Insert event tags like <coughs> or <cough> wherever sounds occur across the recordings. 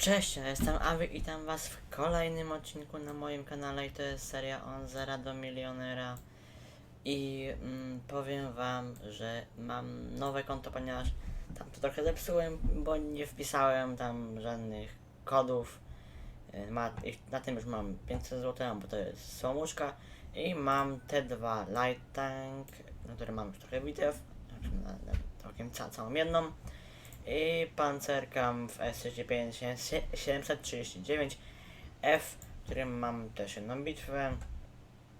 Cześć, ja jestem Awy i witam was w kolejnym odcinku na moim kanale i to jest seria On Zera do Milionera. I mm, powiem wam, że mam nowe konto, ponieważ tam to trochę zepsułem, bo nie wpisałem tam żadnych kodów. Y, ma, na tym już mam 500 zł, bo to jest słomuszka. I mam T2 Light Tank, na którym mam już trochę bitew, znaczy na, na, całkiem ca, całą jedną i pancerkam w S35 739 F, którym mam też jedną bitwę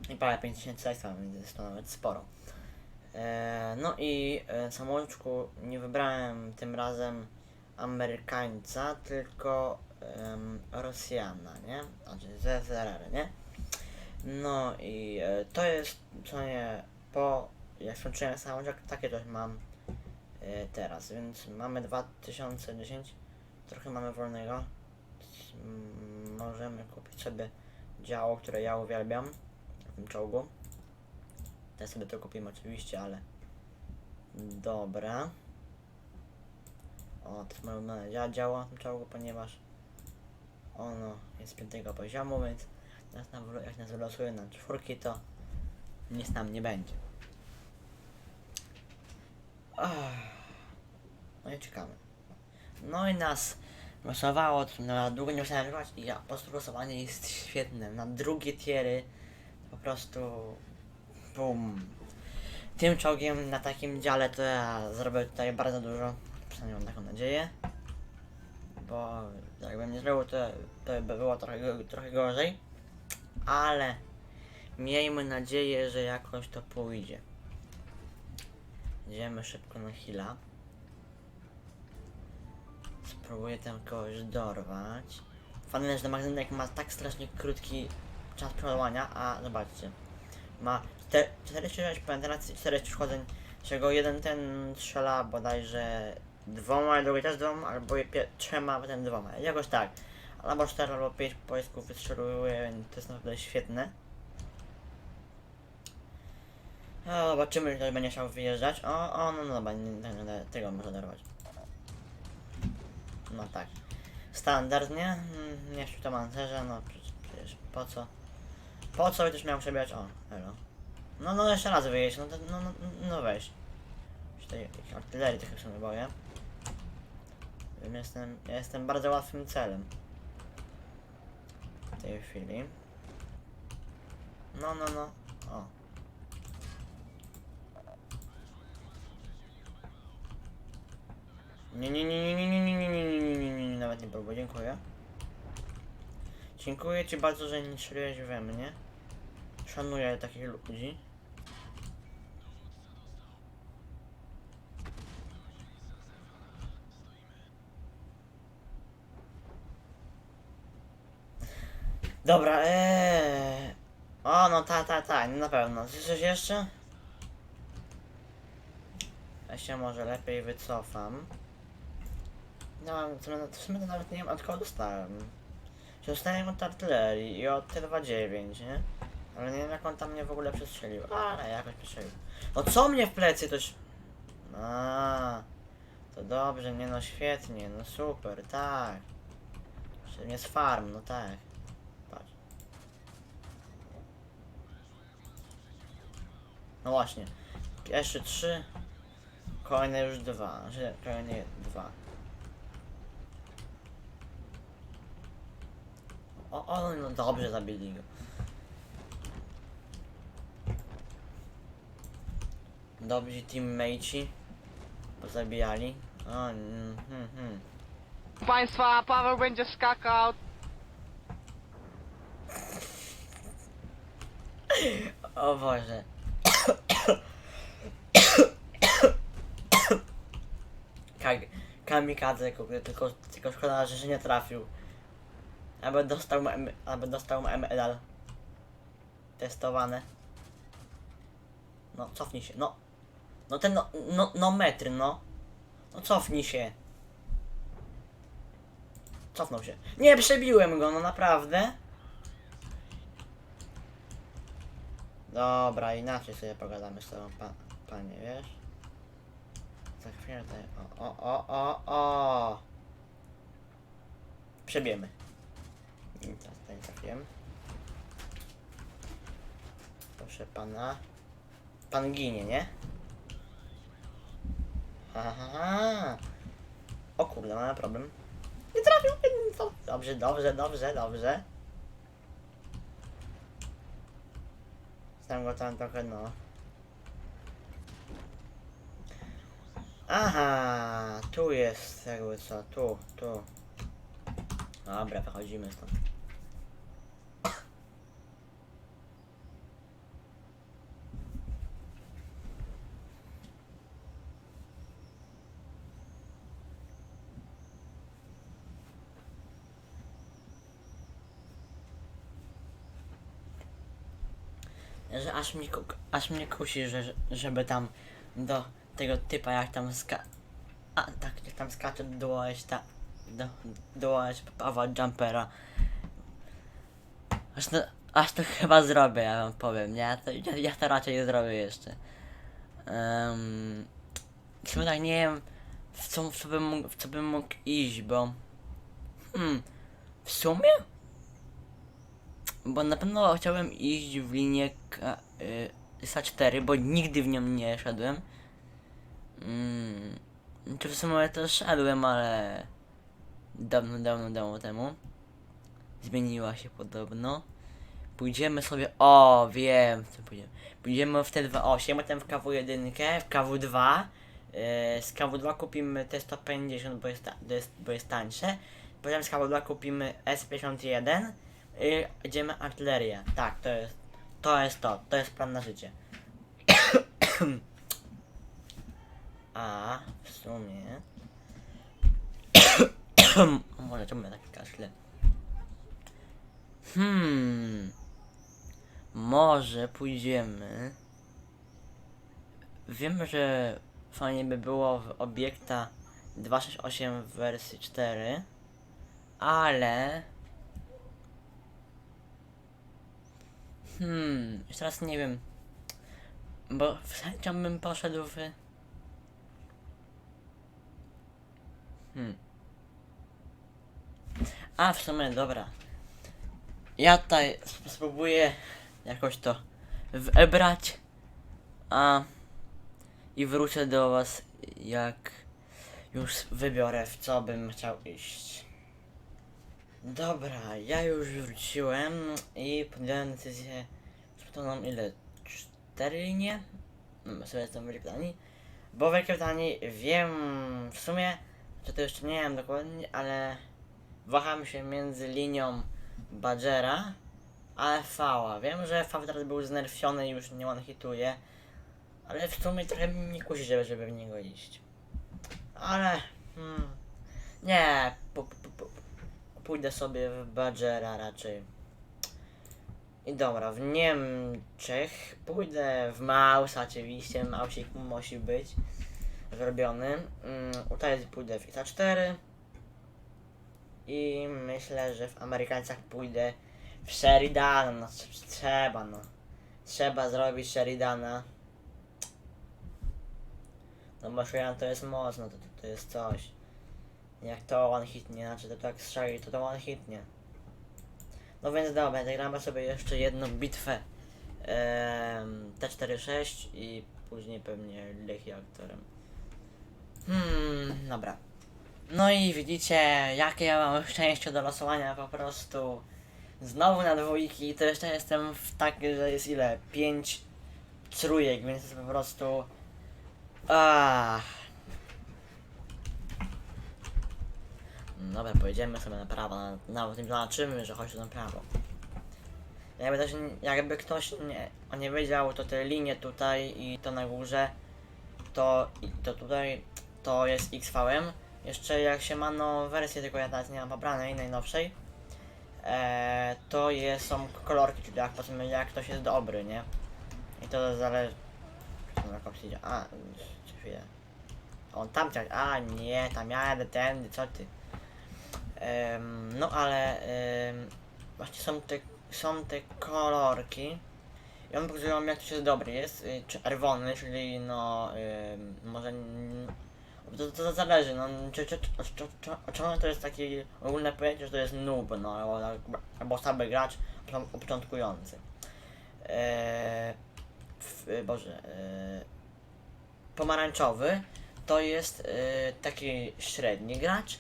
i parę 5000 extra, więc jest to nawet sporo. E, no i e, samouczku nie wybrałem tym razem Amerykańca, tylko em, Rosjana, nie? Znaczy ZSRR, nie? No i e, to jest co nie po jak skończyłem samouczek, takie coś mam e, teraz, więc mamy 2010, trochę mamy wolnego. Mm, Możemy kupić sobie działo, które ja uwielbiam w tym czołgu. Też sobie to kupimy oczywiście, ale dobra. O, to jest moje ulubione dzia- działo w tym czołgu, ponieważ ono jest piątego poziomu, więc wylo- jak nas wylosuje na czwórki, to nic nam nie będzie. No i czekamy. No i nas losowało, to na długo nie musiałem czekać i ja, po prostu losowanie jest świetne. Na drugie tiery po prostu bum. Tym czołgiem na takim dziale to ja zrobię tutaj bardzo dużo. Przynajmniej mam taką nadzieję. Bo jakbym nie zrobił to, to by było trochę, trochę gorzej. Ale miejmy nadzieję, że jakoś to pójdzie. Idziemy szybko na hila. Spróbuję tam kogoś dorwać. Fajne, że magazynek ma tak strasznie krótki czas przeładowania, a zobaczcie. Ma 46 penetracji, 40 szkodzeń, z czego jeden ten strzela bodajże dwoma, drugi też dwoma, albo trzema, potem dwoma. Jakoś tak. Albo cztery, albo pięć pocisków wystrzeliwuje, więc to jest naprawdę świetne. O, zobaczymy, czy ktoś będzie chciał wyjeżdżać. O, o, no, no dobra, nie, nie, tego może dorwać. No tak. Standard, nie? Nie to mancerze, no przecież, po co? Po co będziesz miał przebiegać? O, elo. No, no jeszcze raz wyjeść, no, no, no, no weź. Jakiejś artylerii trochę sobie boję. Jestem, ja jestem bardzo łatwym celem. W tej chwili. No, no, no. O. Nie, nie, nie, nie, nie, nie, nie, nie, nie, nie, nie, nie, nie, nawet nie próbuję, dziękuję. Dziękuję ci bardzo, że nie strzeliłeś we mnie. Szanuję takich ludzi. Dobra, eee. O, no ta, ta, ta, na pewno. Coś jeszcze? Ja się może lepiej wycofam. No, w sumie, to nawet nie wiem od kogo dostałem. Czy dostałem od artylerii i od T29, nie? Ale nie wiem jak on tam mnie w ogóle przestrzelił. Ale jakoś przestrzelił. No co mnie w plecy toś... A, to dobrze, nie no świetnie, no super, tak. Jeszcze nie z farm, no tak. No właśnie. Jeszcze trzy. Kolejne już dwa. Kolejne dwa. O, o, no dobrze zabili go. Dobrzy teammateci pozabijali. O, mm, hmm, hmm. Państwa, Paweł będzie skakał. O Boże. Kamikadze tylko, tylko szkoda, że się nie trafił. Aby dostał, aby dostał medal. Testowane. No, cofnij się, no. No ten, no, no, no metr, no. No cofnij się. Cofnął się. Nie, przebiłem go, no naprawdę. Dobra, inaczej sobie pogadamy z tobą, pa, panie, wiesz? Za chwilę tutaj, o, o, o, o, o. Przebiemy. Teraz tutaj nie trafiłem. Proszę pana. Pan ginie, nie? Aha. O kurde, mamy problem. Nie trafił! Dobrze, dobrze, dobrze, dobrze. Znam go tam trochę, no. Aha, tu jest jakby co, tu, tu. Dobra, wychodzimy stąd. Że aż mnie, aż mnie kusi, że, żeby tam do tego typa jak tam ska... A tak, jak tam skacze dołać ta... Do, dołać Pawła Jumpera. Aż to, aż to chyba zrobię, ja wam powiem, nie? To, ja, ja to raczej zrobię jeszcze. Um, tak nie wiem, w co, w co, bym mógł, w co bym mógł iść, bo... Hmm, w sumie? Bo na pewno chciałem iść w linię K, y, SA4, bo nigdy w nią nie szedłem. Mm, czy w sumie to szedłem, ale dawno, dawno, dawno temu. Zmieniła się podobno. Pójdziemy sobie. O, wiem, co pójdziemy. Pójdziemy w T28, potem w KW1, w KW2. Yy, z KW2 kupimy T150, bo jest, bo jest tańsze. Potem z KW2 kupimy S51. Yy, idziemy artylerię. Tak, to jest to jest to. To jest plan na życie. <coughs> A w sumie. <coughs> może czemu ja tak kaszle? Hmm. Może pójdziemy. Wiem, że fajnie by było w obiekta 268 w wersji 4, ale Hmm, jeszcze raz nie wiem. Bo chęcią bym poszedł w... Hmm. A, w sumie, dobra. Ja tutaj sp- spróbuję jakoś to wybrać. A... I wrócę do was, jak już wybiorę, w co bym chciał iść. Dobra, ja już wróciłem i podjąłem decyzję, spytano ile? Cztery linie? No, sobie jestem Wielkiej Brytanii. Bo w Wielkiej Brytanii wiem w sumie, że to jeszcze nie wiem dokładnie, ale waham się między linią Badgera a FV. Wiem, że FV teraz był znerfiony i już nie on hituje, ale w sumie trochę mnie kusi, żeby, żeby w niego iść. Ale, hmm, nie, pójdę sobie w Badgera raczej. I dobra, w Niemczech pójdę w Mausa oczywiście, Mausik musi być zrobiony. Mm, tutaj pójdę w ISA 4 i myślę, że w Amerykańcach pójdę w Sheridana, no tr- trzeba no. Trzeba zrobić Sheridana. No bo Sheridan to jest mocno, to, to jest coś. Jak to one hitnie, znaczy to tak strzeli, to to one hitnie. No więc dobra, zagramy sobie jeszcze jedną bitwę em, T46 i później pewnie Lechii aktorem. Hmm, dobra. No i widzicie, jakie ja mam szczęście do losowania po prostu. Znowu na dwójki, to jeszcze jestem w tak, że jest ile? Pięć trójek, więc jest po prostu... Ah. Dobra, pojedziemy sobie na prawo, na- nawet nie zobaczymy, że chodzi na prawo. Jakby, też, jakby ktoś nie, nie wiedział, to te linie tutaj i to na górze, to, to tutaj, to jest XVM. Jeszcze jak się ma nową wersję, tylko ja teraz nie mam pobranej, najnowszej, e, to jest, są kolorki, czyli jak, powiedzmy, jak ktoś jest dobry, nie? I to zależy... A, chwilę. On tam a nie, tam ja jadę tędy, co ty? No ale właśnie są te, są te kolorki i one pokazują jak ktoś jest dobry. Jest y, czerwony, czyli no może To, to zależy, no, czy, czy, czy, czy, czy, czy to jest takie ogólne pojęcie, że to jest noob, no, albo, albo słaby gracz począ- początkujący. Eee, Boże, eee, pomarańczowy to jest e, taki średni gracz.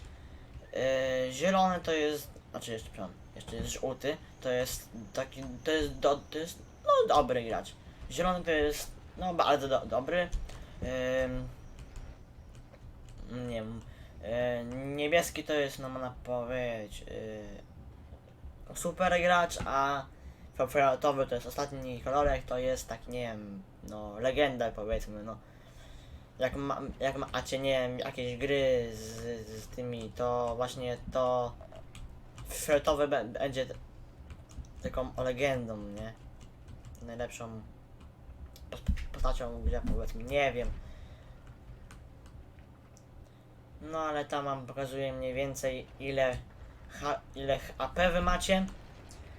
E, zielony to jest, znaczy jeszcze, przepraszam, jeszcze jest żółty, to jest taki, to jest, do, to jest no, dobry gracz. Zielony to jest, no bardzo do, dobry. Ym, nie wiem. E, niebieski to jest, no można powiedzieć, e, super gracz, a fioletowy to jest ostatni kolorek, to jest taki, nie wiem, no legenda powiedzmy, no. Jak, ma, jak macie, nie wiem, jakieś gry z, z tymi, to właśnie to fioletowy bę- będzie taką legendą, nie? Najlepszą pos- postacią grze, powiedzmy, nie wiem. No ale tam wam pokazuje mniej więcej ile, H, ile HP wy macie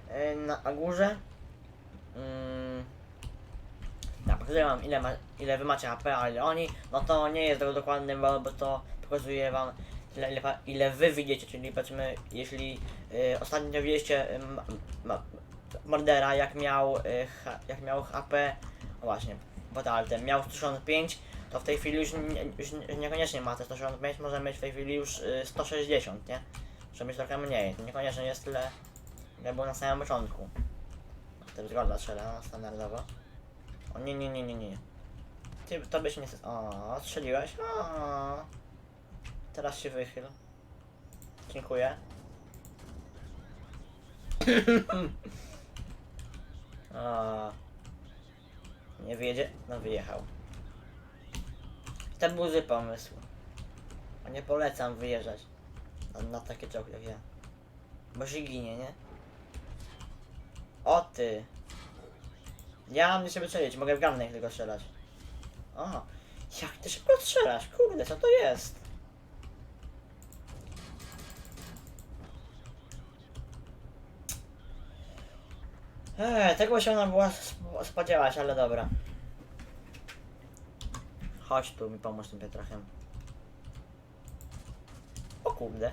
yy, na górze. Mm. Tak, pokazuję wam ile, ma, ile wy macie HP, a ile oni. No to nie jest tego dokładny bo, bo to pokazuje wam ile, ile, ile wy widzicie, czyli powiedzmy jeśli yy, ostatnio widzieliście ma, Mordera jak miał, yy, ha, jak miał HP, no właśnie, Bataltem miał 165, to w tej chwili już, już nie- niekoniecznie ma te 165, może mieć w tej chwili już y, 160, nie? Może mieć trochę mniej, niekoniecznie jest tyle, ile było na samym początku. Ten zgoda strzela no, standardowo. O nie, nie, nie, nie, nie. Ty, to byś nie... O, strzeliłeś? O. Teraz się wychyl. Dziękuję. <laughs> o. Nie wyjedzie? No wyjechał. To był zły pomysł. A nie polecam wyjeżdżać na, na takie czołgi jak ja. Bo się ginie, nie? O ty! Ja mam się strzelić, mogę w garnek tylko strzelać. O! Jak ty szybko strzelasz? Kurde, co to jest? Eee, tego się ona była sp- spodziewać, ale dobra. Chodź tu mi pomóż tym Pietrachem. O kurde.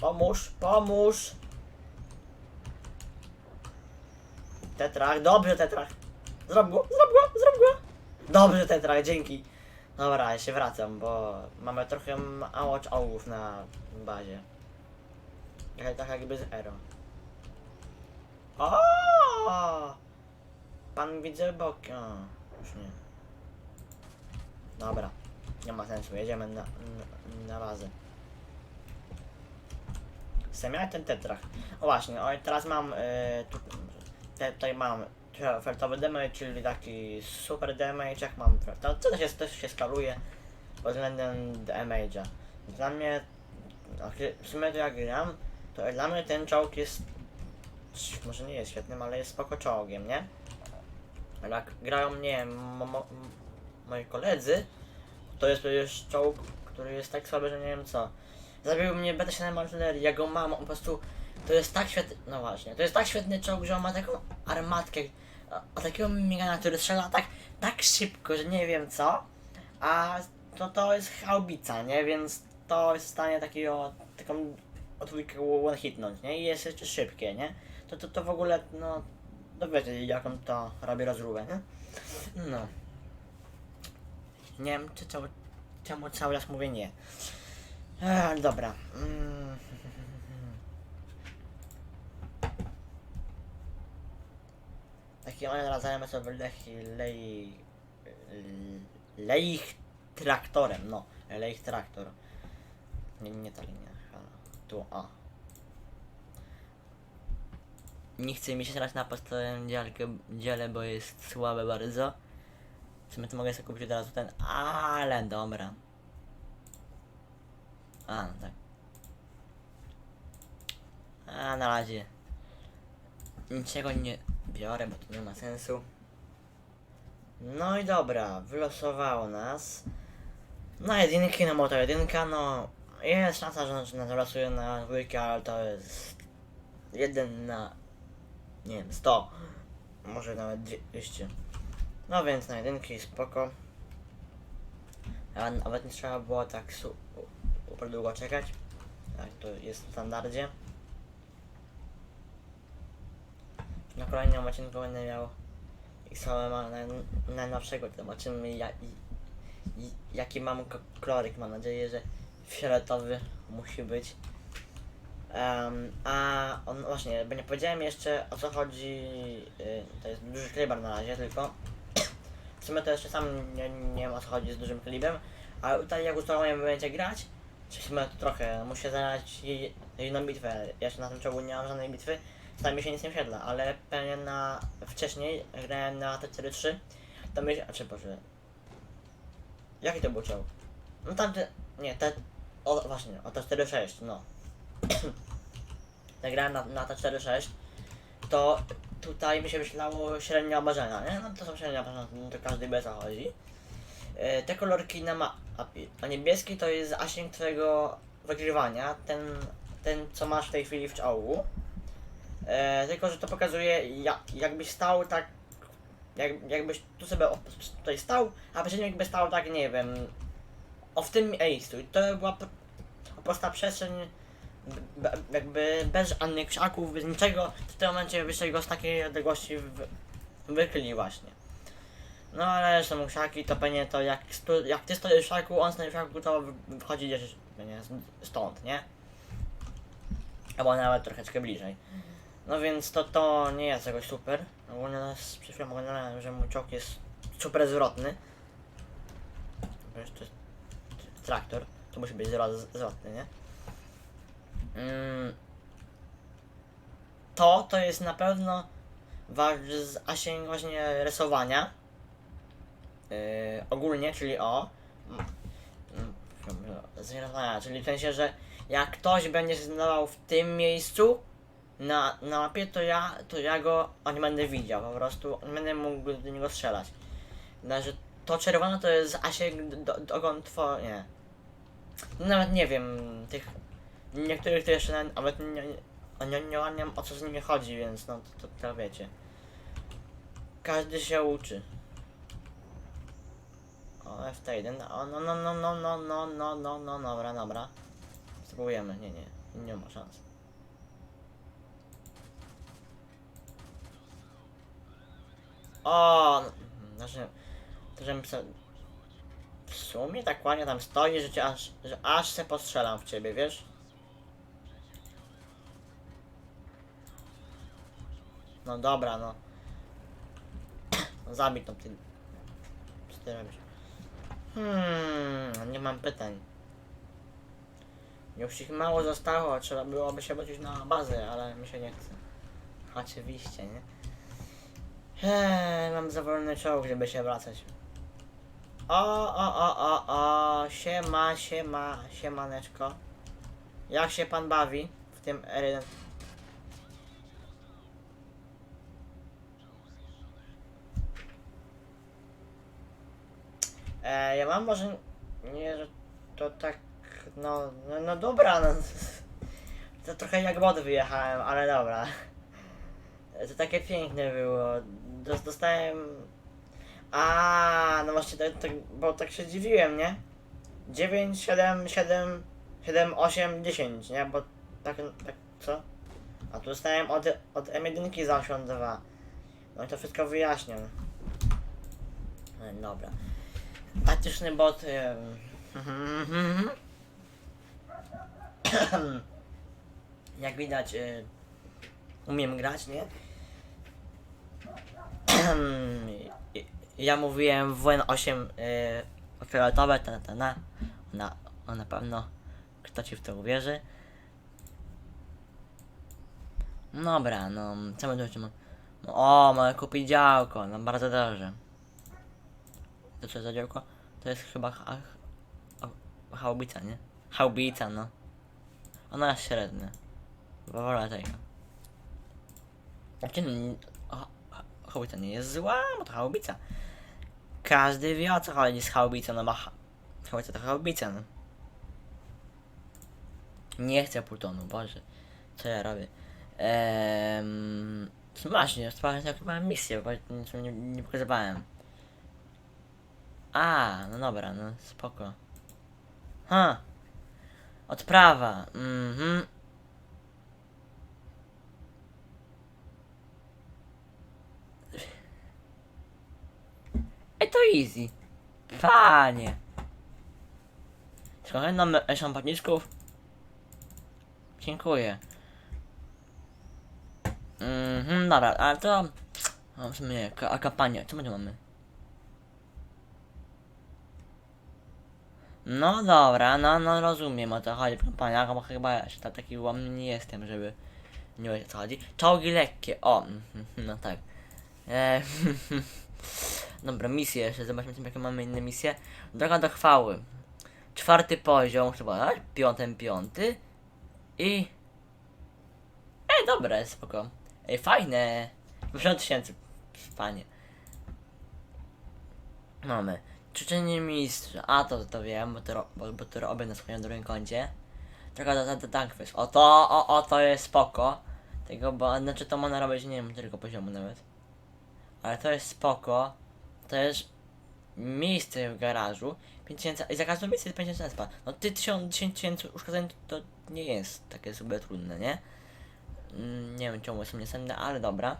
Pomóż, pomóż! Tetrach, dobrze Tetrach! Zrób go, zrób go, zrób go! Dobrze Tetrach, dzięki! Dobra, ja się wracam, bo mamy trochę mało czołgów na bazie. Tak, tak jakby z Ero. O! Pan widzę boki. O, już nie. Dobra. Nie ma sensu, jedziemy na, na, na bazę. Chcę ten tetrach. O właśnie, o, teraz mam. Y, tu, te, tutaj mam feltowy damage, czyli taki super damage, jak mam. To, to też, też się skaluje pod względem damage'a. Dla mnie. W sumie to jak gram, to dla mnie ten czołg jest. Może nie jest świetnym, ale jest spoko czołgiem, nie? Jak grają, nie wiem, mo, mo, moi koledzy, to jest przecież czołg, który jest tak słaby, że nie wiem co. Zabił mnie BT7 artylerii, ja go mam, on po prostu, to jest tak świetny, no właśnie, to jest tak świetny czołg, że on ma taką armatkę, a, takiego migana, który strzela tak, tak szybko, że nie wiem co, a to, to jest haubica, nie, więc to jest w stanie takiego, taką otwórkę one hitnąć, nie, i jest jeszcze szybkie, nie, to, to, to w ogóle, no, to wiecie, jaką to robi rozróbę, nie, no. Nie wiem, czy cały, czemu cały raz mówię nie. Eee, dobra. Mm. One rodzajemy sobie lechi, lej... Leich traktorem, no. Leich traktor. Nie, nie ta linia. Tu, o. Nie chce mi się teraz na podstawowym działkę, dziele, bo jest słabe bardzo. W sumie to mogę sobie kupić od razu ten, ale dobra. A, no tak. A, na razie. Niczego nie bo to nie ma sensu. No i dobra, wylosowało nas. Na jedynki, no bo to jedynka, no... Jest szansa, że nas wylosuje na dwójkę, ale to jest... Jeden na... Nie wiem, 100. Może nawet 200. No więc na jedynki spoko. A nawet nie trzeba było tak su- super długo czekać. Tak, to jest w standardzie. Na kolejnym odcinku będę miał XOMA naj- najnowszego. Zobaczymy ja, i, jaki mam ko- koloryk. Mam nadzieję, że fioletowy musi być. Em, a on właśnie, bo nie powiedziałem jeszcze o co chodzi. y, to jest duży kaliber na razie tylko. W sumie to jeszcze sam nie, nie wiem o co chodzi z dużym kalibrem, ale tutaj jak ustalałem będzie grać, czy chyba to trochę, muszę zagrać jedną bitwę. Jeszcze na tym czołgu nie mam żadnej bitwy, tam mi się nic nie wsiedla, ale pewnie na wcześniej grałem na T43, to mi, a czy boże, jaki to był czołg? No tamty, nie, te, o właśnie, o T46, no. <clears throat> Jak grałem na, na T46, to tutaj mi się wyświetlało średnia obrażenia, nie? No to są średnie obrażenia, no to każdy co chodzi. E, te kolorki na mapie, a niebieski to jest zasięg twojego wygrywania, ten, ten co masz w tej chwili w czołgu. E, tylko, że to pokazuje jak, jakbyś stał tak, jak, jakbyś tu sobie o, tutaj stał, a przeciwnik jakby stał tak, nie wiem, o w tym miejscu. I to była po- prosta przestrzeń, jakby bez żadnych krzaków, bez niczego, w tym momencie byście go z takiej odległości wy- wykryli właśnie. No ale są krzaki, to pewnie to jak, stu, jak ty stoisz w krzaku, on stoi w krzaku, to wy- wychodzi gdzieś z- stąd, nie? Albo nawet troszeczkę bliżej. No więc to, to nie jest jakoś super. Ogólnie nas przed chwilą oglądałem, że mój czołg jest super zwrotny. To jest traktor, to musi być zwrot- zwrotny, nie? Mm. To, to jest na pewno wasz zasięg właśnie rysowania. Yy, ogólnie, czyli o. Mm, Zrysowania, czyli w sensie, że jak ktoś będzie się znajdował w tym miejscu na, na mapie, to ja, to ja go o nie będę widział, po prostu nie będę mógł do niego strzelać. Znaczy, to czerwone to jest zasięg do, dokąd two... nie. Nawet nie wiem, tych niektórych to jeszcze nawet nie, nie, wiem o co z nimi chodzi, więc no to, to, to wiecie. Każdy się uczy. O, FT1, o, no, no, no, no, no, no, no, no, no, dobra, dobra. Spróbujemy, nie, nie, nie ma szans. O, no, znaczy, to żebym se, w sumie tak ładnie tam stoi, że, cię aż, że aż se postrzelam w ciebie, wiesz? No dobra, no. <coughs> no zabij tą ty. Co ty robisz? Hmm, nie mam pytań. Już ich mało zostało, trzeba byłoby się wrócić na bazę, ale mi się nie chce. Oczywiście, nie? Eee, mam za wolny czołg, żeby się wracać. O, o, o, o, o, siema, siema, siemaneczko. Jak się pan bawi w tym R1? E, ja mam może nie, że to tak, no, no, no dobra, no. <laughs> To trochę jak wody wyjechałem, ale dobra. <laughs> To takie piękne było. Dos- Dostałem. A, no właśnie, tak, tak, bo tak się dziwiłem, nie? 9, 7, 7, 7, 8, 10, nie? Bo tak, tak, co? A tu dostałem od, od M1 za 82. No i to wszystko wyjaśniam. No, dobra. Taktyczny bot. <clears throat> Jak widać, umiem grać, nie? Ja mówiłem WN8 y, fioletowe, ta, na. Ona, ona na pewno kto ci w to uwierzy. Dobra, no, co my tu? No, o, mamy kupić działko, no bardzo dobrze. To co za działko? To jest chyba ha, ha, haubica, nie? Haubica, no. Ona jest średnia. Wolę tego. Znaczy, haubica nie jest zła, bo to haubica. Każdy wie o co chodzi z haubicą, no bo ha- to haubica, no. Nie chcę plutonu, boże. Co ja robię? Eee, właśnie, sprawdzę jak mam misję, bo nic nie, nie pokazywałem. A, no dobra, no spoko. Ha. Odprawa. Mhm. Ej, to easy. Panie. Trochę nam szampaniczków. Dziękuję. Mhm, dobra, ale to... A w sumie, a kampania, co my mamy? No dobra, no, no rozumiem o co chodzi w kampaniach, bo chyba jeszcze taki łomny nie jestem, żeby nie wiedzieć o co chodzi. Czołgi lekkie, o, mhm, no tak. E, <laughs> dobra, misje jeszcze, zobaczmy jakie mamy inne misje. Droga do chwały. Czwarty poziom, chyba, tak? Piąty, piąty. I... Ej, dobre, spoko. Ej, fajne. 50 tysięcy, panie. Mamy. Ćwiczenie mistrza. A, to, to wiem, bo to, bo, bo to robię na swoim drugim koncie. Droga do, do, do. O to, o, o, to jest spoko. Tego, bo, znaczy to można robić, nie wiem, którego poziomu nawet. Ale to jest spoko. Jest miejsce w garażu. 5000, i za każdą miejsce jest 5000 spa. No ty 1000 tysięcy uszkodzeń to, nie jest takie super trudne, nie? Mm, nie wiem czemu są niesędne, ale dobra.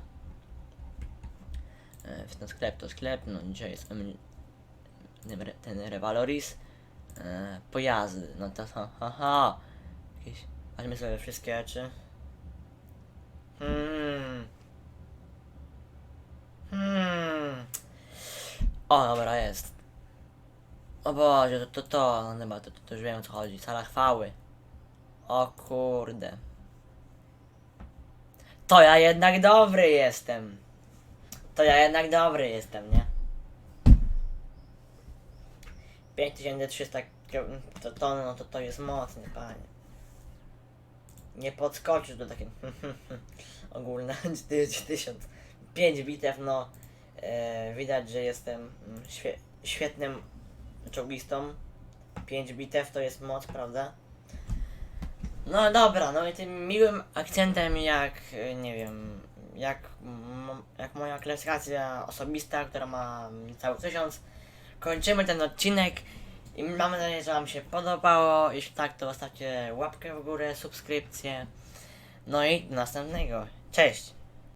E, ten sklep to sklep, no dzisiaj jest ten re- revaloris. E, pojazdy, no to ha, ha, ha. Jakieś, weźmy sobie wszystkie rzeczy. Hmm. O, dobra, jest. O Boże, to to, to no chyba, to, to, to już wiem o co chodzi. Sala chwały. O kurde. To ja jednak dobry jestem. To ja jednak dobry jestem, nie? 5300 kilo- to, to, no, to, to jest mocny, panie. Nie podskoczysz do takiego ogólne 1000. 5 bitew, no widać, że jestem mm, świe, świetnym czołgistą. 5 bitew to jest moc, prawda? No dobra, no i tym miłym akcentem jak, e, nie wiem, jak, jak moja klasyfikacja osobista, która ma cały tysiąc, kończymy ten odcinek i mam nadzieję, że Wam się podobało. Jeśli tak, to zostawcie łapkę w górę, subskrypcję. No i do następnego. Cześć!